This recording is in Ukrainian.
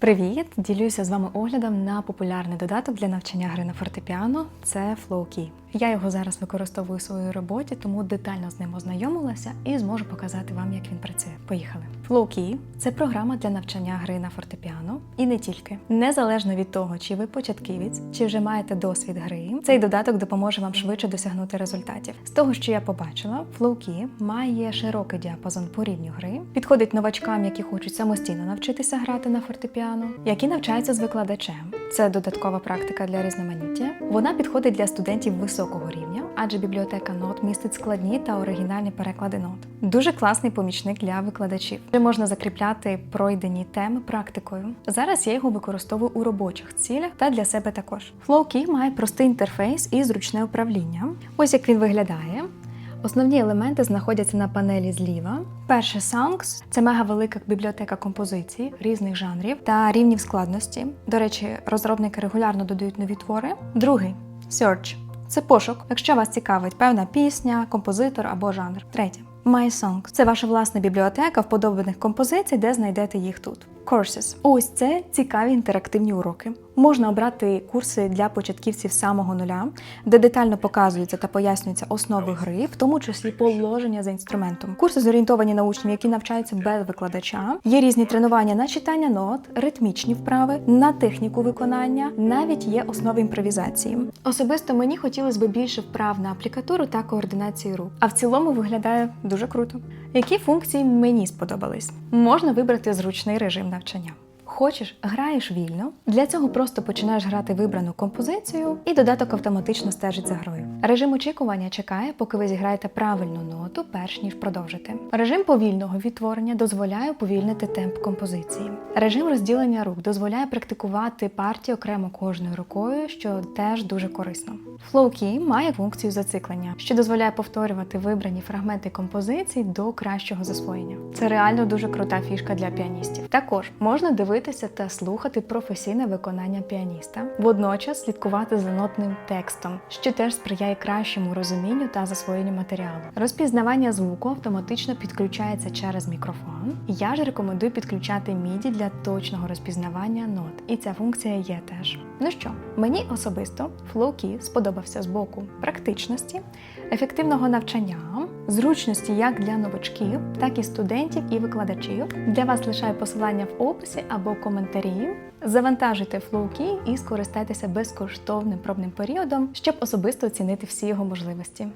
Привіт! Ділюся з вами оглядом на популярний додаток для навчання гри на фортепіано. Це FlowKey. Я його зараз використовую у своїй роботі, тому детально з ним ознайомилася і зможу показати вам, як він працює. Поїхали. FlowKey – це програма для навчання гри на фортепіано і не тільки. Незалежно від того, чи ви початківець, чи вже маєте досвід гри, цей додаток допоможе вам швидше досягнути результатів. З того, що я побачила, FlowKey має широкий діапазон по рівню гри, підходить новачкам, які хочуть самостійно навчитися грати на фортепіано, які навчаються з викладачем. Це додаткова практика для різноманіття. Вона підходить для студентів високого рівня, адже бібліотека нот містить складні та оригінальні переклади нот. Дуже класний помічник для викладачів. Де можна закріпляти пройдені теми практикою. Зараз я його використовую у робочих цілях та для себе також. FlowKey має простий інтерфейс і зручне управління. Ось як він виглядає. Основні елементи знаходяться на панелі зліва. Перше Songs – це мегавелика бібліотека композицій різних жанрів та рівнів складності. До речі, розробники регулярно додають нові твори. Другий Search – це пошук, якщо вас цікавить певна пісня, композитор або жанр. Третє My Song – це ваша власна бібліотека вподобаних композицій, де знайдете їх тут. Courses – ось це цікаві інтерактивні уроки. Можна обрати курси для початківців самого нуля, де детально показуються та пояснюються основи гри, в тому числі положення за інструментом. Курси зорієнтовані на учнів, які навчаються без викладача. Є різні тренування на читання нот, ритмічні вправи, на техніку виконання, навіть є основи імпровізації. Особисто мені хотілося б більше вправ на аплікатуру та координацію рук, а в цілому виглядає дуже круто. Які функції мені сподобались? Можна вибрати зручний режим навчання. Хочеш, граєш вільно. Для цього просто починаєш грати вибрану композицію, і додаток автоматично стежить за грою. Режим очікування чекає, поки ви зіграєте правильну ноту, перш ніж продовжити. Режим повільного відтворення дозволяє повільнити темп композиції. Режим розділення рук дозволяє практикувати партії окремо кожною рукою, що теж дуже корисно. FlowKey має функцію зациклення, що дозволяє повторювати вибрані фрагменти композицій до кращого засвоєння. Це реально дуже крута фішка для піаністів. Також можна дивитися та слухати професійне виконання піаніста, водночас слідкувати за нотним текстом, що теж сприяє кращому розумінню та засвоєнню матеріалу. Розпізнавання звуку автоматично підключається через мікрофон. Я ж рекомендую підключати MIDI для точного розпізнавання нот, і ця функція є теж. Ну що, мені особисто FlowKey сподобався з боку практичності, ефективного навчання, зручності як для новачків, так і студентів і викладачів. Для вас лишаю посилання в описі або коментарі. Завантажуйте FlowKey і скористайтеся безкоштовним пробним періодом, щоб особисто оцінити всі його можливості.